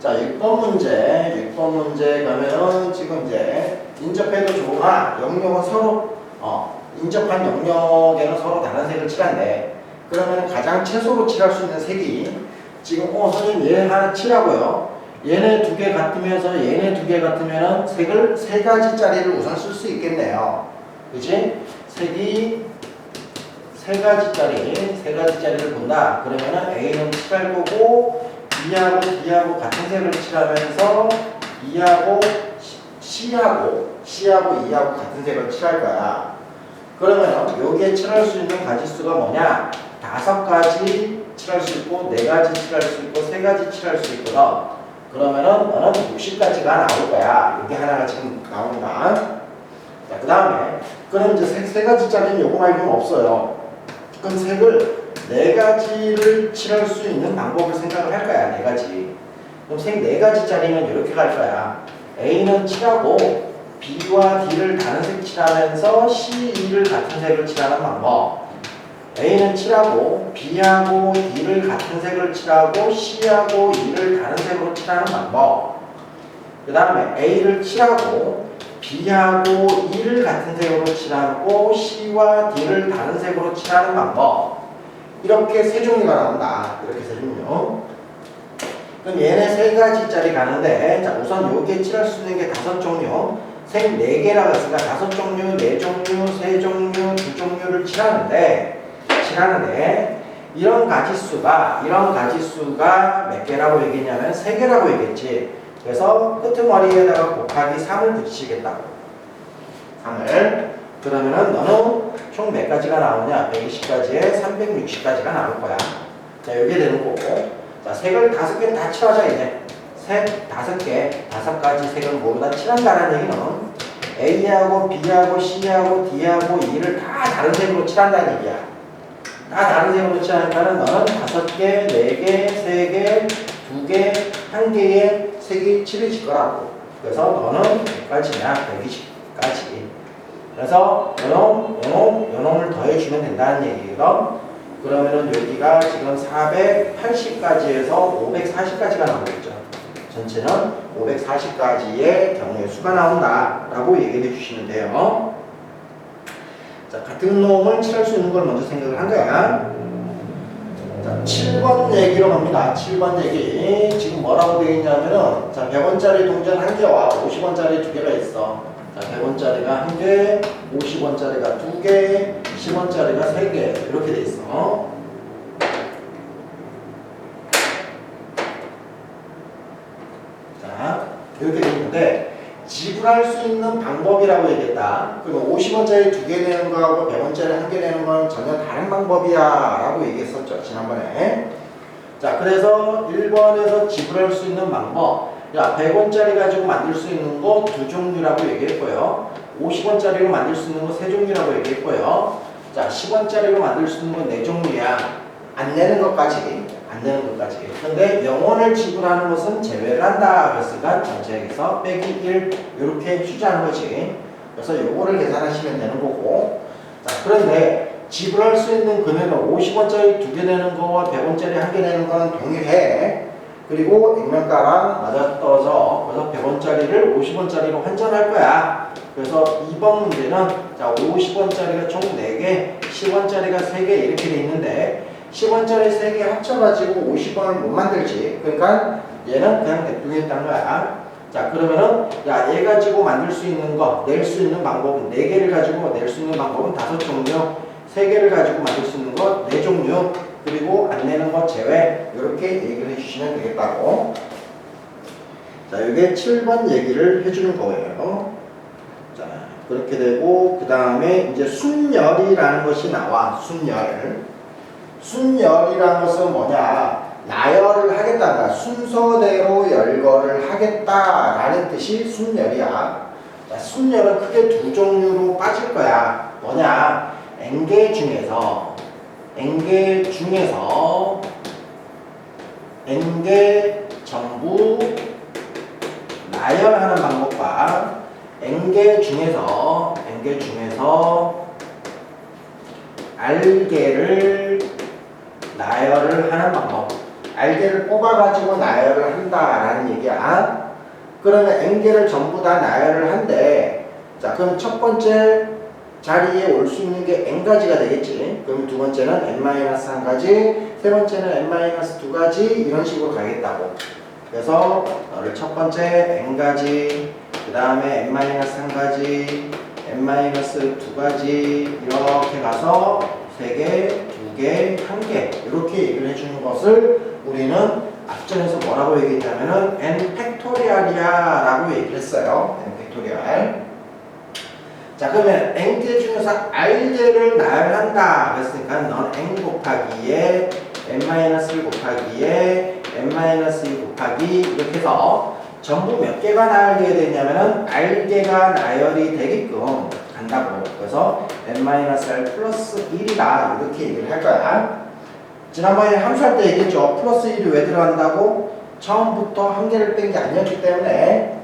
자, 6번 문제, 6번 문제 가면은 지금 이제 인접해도 좋으나 영역은 서로 어, 인접한 영역에는 서로 다른 색을 칠한대. 그러면 가장 최소로 칠할 수 있는 색이 지금 어 선생님 얘 하나 칠하고요. 얘네 두 개 같으면서 얘네 두 개 같으면은 색을 세 가지짜리를 우선 쓸 수 있겠네요. 그지? 색이 세 가지짜리, 세 가지짜리를 본다. 그러면은 A는 칠할 거고 B하고 D하고 같은 색을 칠하면서 E하고 C하고 C하고 E하고 같은 색을 칠할 거야. 그러면 여기에 칠할 수 있는 가지수가 뭐냐? 다섯 가지 칠할 수 있고 네 가지 칠할 수 있고 세 가지 칠할 수 있거든. 그러면은 너는 60가지가 나올 거야. 여기 하나가 지금 나온다. 자, 그 다음에 그럼 이제 색세 가지짜리는 요거 말고는 없어요. 그럼 색을 네 가지를 칠할 수 있는 방법을 생각을 할 거야. 네 가지. 그럼 색네 가지짜리는 이렇게 갈 거야. A는 칠하고 B와 D를 다른 색 칠하면서 C, E를 같은 색을 칠하는 방법. A는 칠하고 B하고 D를 같은 색을 칠하고 C하고 E를 다른 색으로 칠하는 방법. 그 다음에 A를 칠하고 B하고 E를 같은 색으로 칠하고 C와 D를 다른 색으로 칠하는 방법. 이렇게 세 종류가 나온다. 이렇게 세 종류. 그럼 얘네 세 가지짜리 가는데 자 우선 여기에 칠할 수 있는 게 다섯 종류. 색 네 개라고 했으니까 다섯 종류, 네 종류, 세 종류, 두 종류를 칠하는데 칠하는데 이런 가지수가 이런 가지수가 몇 개라고 얘기했냐면 세 개라고 얘기했지. 그래서 끄트머리에다가 곱하기 3을 붙이겠다고. 3을. 그러면은 너는 총 몇 가지가 나오냐? 120가지에 360가지가 나올 거야. 자, 이게 되는 거고. 자, 색을 다섯 개는 다 칠하자, 이제. 색 다섯 개, 다섯 가지 색을 모두 다 칠한다는 얘기는 A하고 B하고 C하고 D하고 E를 다 다른 색으로 칠한다는 얘기야. 다 다른 색으로 칠하니까는 너는 다섯 개, 네 개, 세 개, 두 개, 한 개의 색이 칠해질 거라고. 그래서 너는 100가지냐, 120가지. 그래서 요놈, 요놈, 요놈을 더해주면 된다는 얘기거든. 그러면은 여기가 지금 480까지에서 540까지가 나오겠죠. 전체는 540까지의 경우의 수가 나온다라고 얘기해 주시면 돼요. 자, 같은 놈을 칠할 수 있는 걸 먼저 생각을 한 거야. 자, 7번 얘기로 갑니다. 7번 얘기. 지금 뭐라고 되어 있냐면은, 자, 100원짜리 동전 한 개와 50원짜리 두 개가 있어. 자, 100원짜리가 한 개, 50원짜리가 두 개, 10원짜리가 세 개. 이렇게 돼 있어. 자, 이렇게 돼 있는데, 지불할 수 있는 방법이라고 얘기했다. 그러면 50원짜리 두 개 내는 거하고 100원짜리 한 개 내는 건 전혀 다른 방법이야. 라고 얘기했었죠. 지난번에. 자, 그래서 1번에서 지불할 수 있는 방법. 야, 100원짜리 가지고 만들 수 있는 거 두 종류라고 얘기했고요. 50원짜리로 만들 수 있는 거 세 종류라고 얘기했고요. 자, 10원짜리로 만들 수 있는 건 네 종류야. 안 내는 것까지. 안 내는 것까지. 근데 영원을 지불하는 것은 제외를 한다. 그랬으니까 전체에서 빼기 1 이렇게 휴지하는 거지. 그래서 요거를 계산하시면 되는 거고. 자, 그런데 지불할 수 있는 금액은 50원짜리 두 개 내는 거와 100원짜리 한 개 내는 거는 동일해. 그리고 액면가랑 맞아떨어져 그래서 100원짜리를 50원짜리로 환전할 거야. 그래서 2번 문제는 자 50원짜리가 총 4개, 10원짜리가 3개 이렇게 돼 있는데 10원짜리 3개 합쳐가지고 50원을 못 만들지. 그러니까 얘는 그냥 냅두겠다는 거야. 자 그러면은 야 얘 가지고 만들 수 있는 거, 낼 수 있는 방법은 4개를 가지고 낼 수 있는 방법은 다섯 종류, 3개를 가지고 만들 수 있는 거 4종류, 그리고 안 내는 거 제외 이렇게 얘기를 해주시면 되겠다고. 자 이게 7번 얘기를 해주는 거예요. 자 그렇게 되고 그 다음에 이제 순열이라는 것이 나와 순열. 순열이라는 것은 뭐냐? 나열을 하겠다. 순서대로 열거를 하겠다라는 뜻이 순열이야. 자, 순열은 크게 두 종류로 빠질 거야. 뭐냐? N개 중에서 N개 중에서 N개 전부 나열하는 방법과 N개 중에서 N개 중에서 R개를 나열을 하는 방법 r개를 뽑아가지고 나열을 한다라는 얘기야. 그러면 n개를 전부 다 나열을 한대. 자, 그럼 첫 번째 자리에 올 수 있는 게 n가지가 되겠지. 그럼 두 번째는 n-1가지, 세 번째는 n-2가지 이런 식으로 가겠다고. 그래서 너를 첫 번째 n가지, 그 다음에 n-3가지, n-2가지 이렇게 가서 세 개, 두 개, 한개 이렇게 얘기를 해주는 것을 우리는 앞전에서 뭐라고 얘기했냐면은 n 팩토리얼이야 라고 얘기를 했어요. n 팩토리얼. 자 그러면 n개 중에서 r개를 나열한다 그랬으니까 넌 n 곱하기에 n-1 곱하기에 n-2 곱하기 이렇게 해서 전부 몇 개가 나열되게 되냐면은 r개가 나열이 되게끔 간다고. 그래서 n-r 플러스 1이다. 이렇게 얘기를 할 거야. 지난번에 함수할 때 얘기했죠. 플러스 1이 왜 들어간다고? 처음부터 한 개를 뺀 게 아니었기 때문에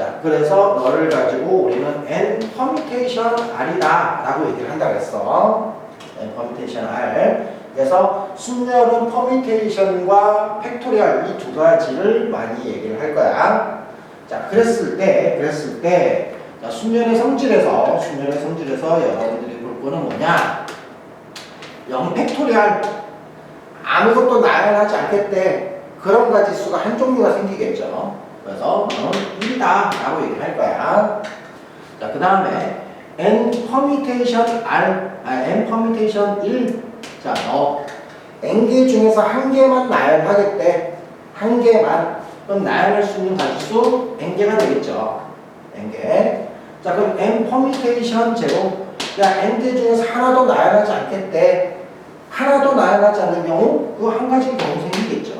자, 그래서 너를 가지고 우리는 n 퍼미테이션 r이다 라고 얘기를 한다 그랬어. n 퍼미테이션 r. 그래서 순열은 퍼미테이션과 팩토리얼 이 두 가지를 많이 얘기를 할 거야. 자, 그랬을 때, 그랬을 때, 자, 순열의 성질에서, 순열의 성질에서 여러분들이 볼 거는 뭐냐? 0 팩토리얼 아무것도 나열하지 않겠대. 그런 가지수가 한 종류가 생기겠죠. 그래서 너는 1이다 라고 얘기를 할 거야. 자, 그 다음에 n permutation r, 아, n permutation 1. 자, 너 n개 중에서 한 개만 나열하겠대. 한 개만. 그럼 나열할 수 있는 가지수 n개가 되겠죠. n개. 자, 그럼 n permutation 제곱. 야, n개 중에서 하나도 나열하지 않겠대. 하나도 나열하지 않는 경우 그 한 가지 경우 생기겠죠.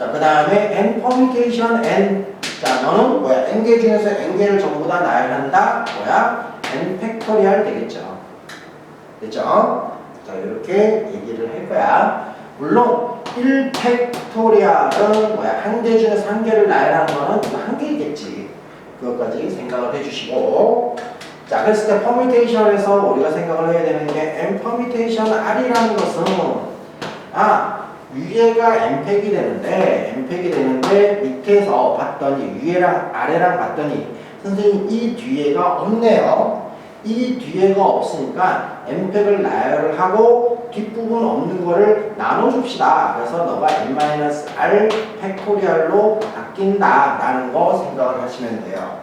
자, 그 다음에 n permutation n. 자, 너는 뭐야? n개 중에서 n개를 전부 다 나열한다. 뭐야? n 팩토리얼 되겠죠. 됐죠? 자, 이렇게 얘기를 할 거야. 물론 1 팩토리얼은 뭐야? 한 개 중에서 한 개를 나열하는 거는 이거 한 개겠지. 그것까지 생각을 해주시고. 자, 그랬을 때 permutation에서 우리가 생각을 해야 되는 게 n permutation r이라는 것은 아 위에가 n팩이 되는데 n팩이 되는데 밑에서 봤더니 위에랑 아래랑 봤더니 선생님 이 뒤에가 없네요. 이 뒤에가 없으니까 n팩을 나열을 하고 뒷부분 없는 거를 나눠줍시다. 그래서 너가 n-r 팩토리얼로 바뀐다라는 거 생각을 하시면 돼요.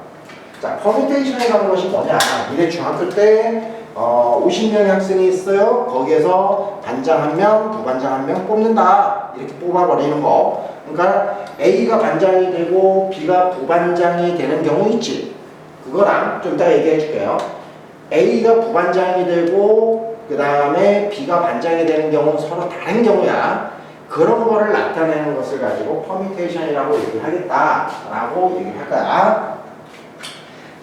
자, 퍼뮤테이션에 가는 것이 뭐냐? 미래 중학교 때 어, 50명의 학생이 있어요. 거기에서 반장 한 명, 부반장 한 명 뽑는다. 이렇게 뽑아버리는 거. 그러니까 A가 반장이 되고 B가 부반장이 되는 경우 있지. 그거랑 좀 이따 얘기해 줄게요. A가 부반장이 되고 그 다음에 B가 반장이 되는 경우는 서로 다른 경우야. 그런 거를 나타내는 것을 가지고 퍼뮤테이션이라고 얘기하겠다라고 얘기를 할 거야.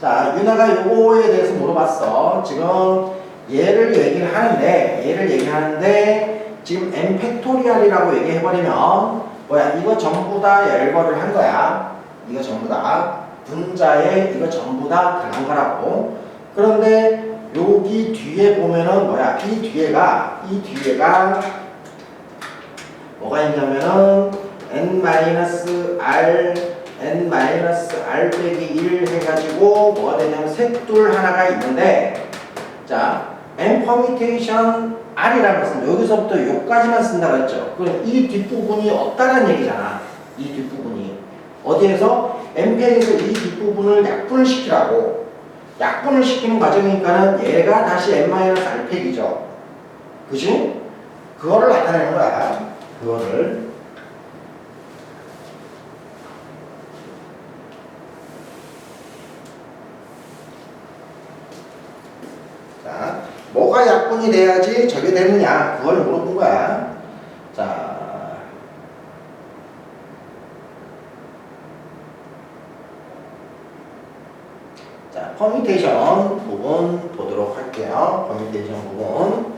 자, 유나가 요거에 대해서 물어봤어. 지금 얘를 얘기를 하는데, 얘를 얘기하는데, 지금 n 팩토리얼이라고 얘기해버리면, 뭐야, 이거 전부 다 열거를 한 거야. 이거 전부 다. 분자에 이거 전부 다 들어간 거라고. 그런데 여기 뒤에 보면은 뭐야, 이 뒤에가, 이 뒤에가 뭐가 있냐면은 n-r n-r 빼기 1 해가지고 뭐가 되냐면 셋둘 하나가 있는데 자 n permutation r이라는 것은 여기서부터 여기까지만 쓴다 그랬죠. 그럼 이 뒷부분이 없다는 얘기잖아. 이 뒷부분이. 어디에서? n팩에서 이 뒷부분을 약분을 시키라고. 약분을 시키는 과정이니까는 얘가 다시 n-r 팩이죠. 그지? 그거를 나타내는 거야. 그거를 자, 약분이 돼야지 저게 되느냐 그걸 물어본 거야. 자, 자 퍼뮤테이션 부분 보도록 할게요. 퍼뮤테이션 부분.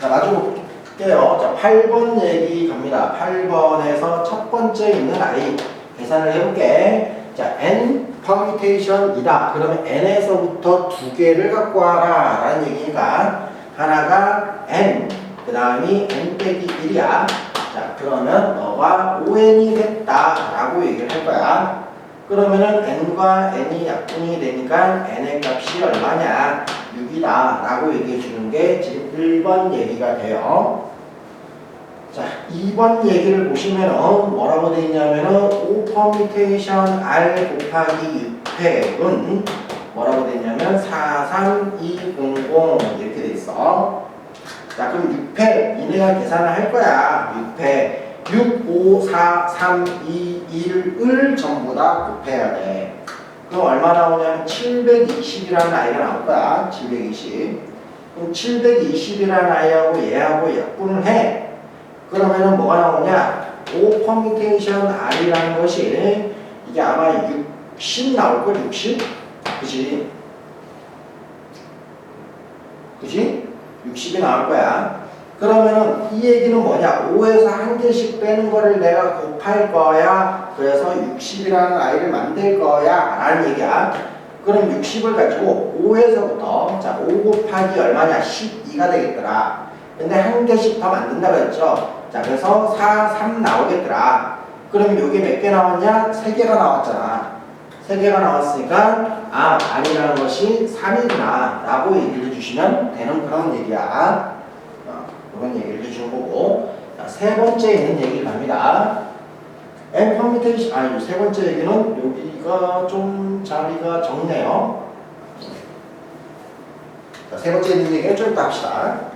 자, 마주 볼게요. 자, 8번 얘기 갑니다. 8번에서 첫 번째 있는 아이 계산을 해볼게. 자, n 퍼뮤테이션이다. 그러면 n에서부터 두 개를 갖고 와라 라는 얘기니까 하나가 n 그 다음이 n 빼기 1이야. 자, 그러면 너가 5n이 됐다 라고 얘기를 할 거야. 그러면은 n과 n이 약분이 되니까 n의 값이 얼마냐? 6이다 라고 얘기해 주는 게 지금 1번 얘기가 돼요. 자, 2번 얘기를 보시면은 뭐라고 돼 있냐면은 5 퍼미테이션 r 곱하기 6팩은 뭐라고 돼 있냐면 43200 이렇게 돼있 어. 자, 그럼 6팩 이내가 계산을 할 거야. 6팩 6, 5, 4, 3, 2, 1을 전부 다 곱해야 돼. 그럼 얼마 나오냐면 720이라는 아이가 나올 거야. 720. 그럼 720이라는 아이하고 얘하고 약분을 해. 그러면은 뭐가 나오냐? 5 퍼미테이션 R이라는 것이 이게 아마 60 나올 걸 60? 그지? 그지? 60이 나올 거야. 그러면은 이 얘기는 뭐냐? 5에서 한 개씩 빼는 거를 내가 곱할 거야. 그래서 60이라는 아이를 만들 거야. 라는 얘기야. 그럼 60을 가지고 5에서부터 자, 5 곱하기 얼마냐? 12가 되겠더라. 근데 한 개씩 더 만든다고 했죠. 자, 그래서 4, 3 나오겠더라. 그럼 여기 몇개 나왔냐? 3개가 나왔잖아. 3개가 나왔으니까 아, 아니라는 것이 3이구나 라고 얘기를 해주시면 되는 그런 얘기야. 어, 그런 얘기를 해주는 거고 자, 세 번째 있는 얘기를 갑니다. Permutation 아니 세 번째 얘기는 여기가 좀 자리가 적네요. 자, 세 번째 있는 얘기는 좀 합시다.